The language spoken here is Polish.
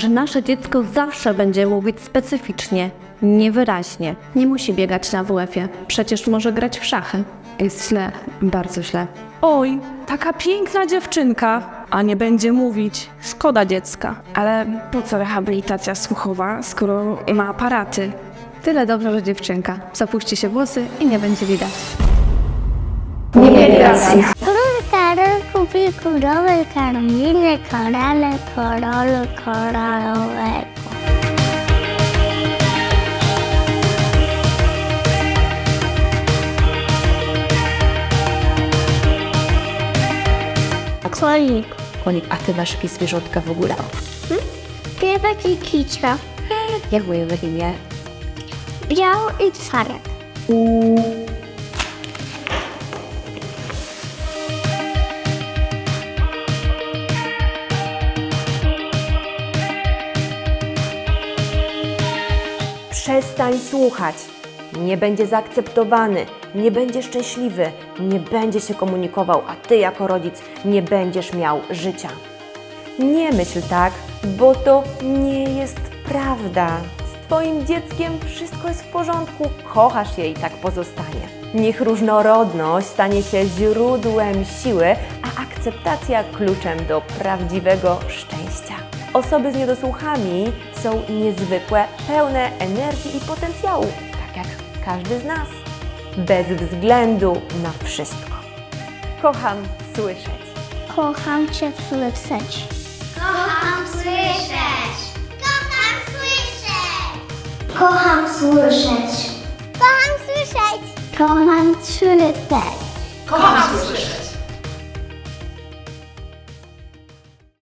że nasze dziecko zawsze będzie mówić specyficznie, niewyraźnie. Nie musi biegać na WF-ie, przecież może grać w szachy. Jest źle, bardzo źle. Oj, taka piękna dziewczynka, a nie będzie mówić. Szkoda dziecka. Ale po co rehabilitacja słuchowa, skoro ma aparaty? Tyle dobrze, że dziewczynka. Zapuści się włosy i nie będzie widać. Król Karol królowej Karolinie korale korolu koralowego. Kolik, Konik, a ty masz jakieś zwierzątka w ogóle? piewek i kicia, Jak moje w imię? biały i czarek. Przestań słuchać. Nie będzie zaakceptowany, nie będzie szczęśliwy, nie będzie się komunikował, a ty jako rodzic nie będziesz miał życia. Nie myśl tak, bo to nie jest prawda. Z twoim dzieckiem wszystko jest w porządku, kochasz je i tak pozostanie. Niech różnorodność stanie się źródłem siły, a akceptacja kluczem do prawdziwego szczęścia. Osoby z niedosłuchami są niezwykłe, pełne energii i potencjału, tak jak każdy z nas, bez względu na wszystko. Kocham słyszeć. Kocham cię słyszeć. Kocham słyszeć! Kocham słyszeć! Kocham słyszeć. Kocham słyszeć! Kocham słyszeć. Kocham słyszeć!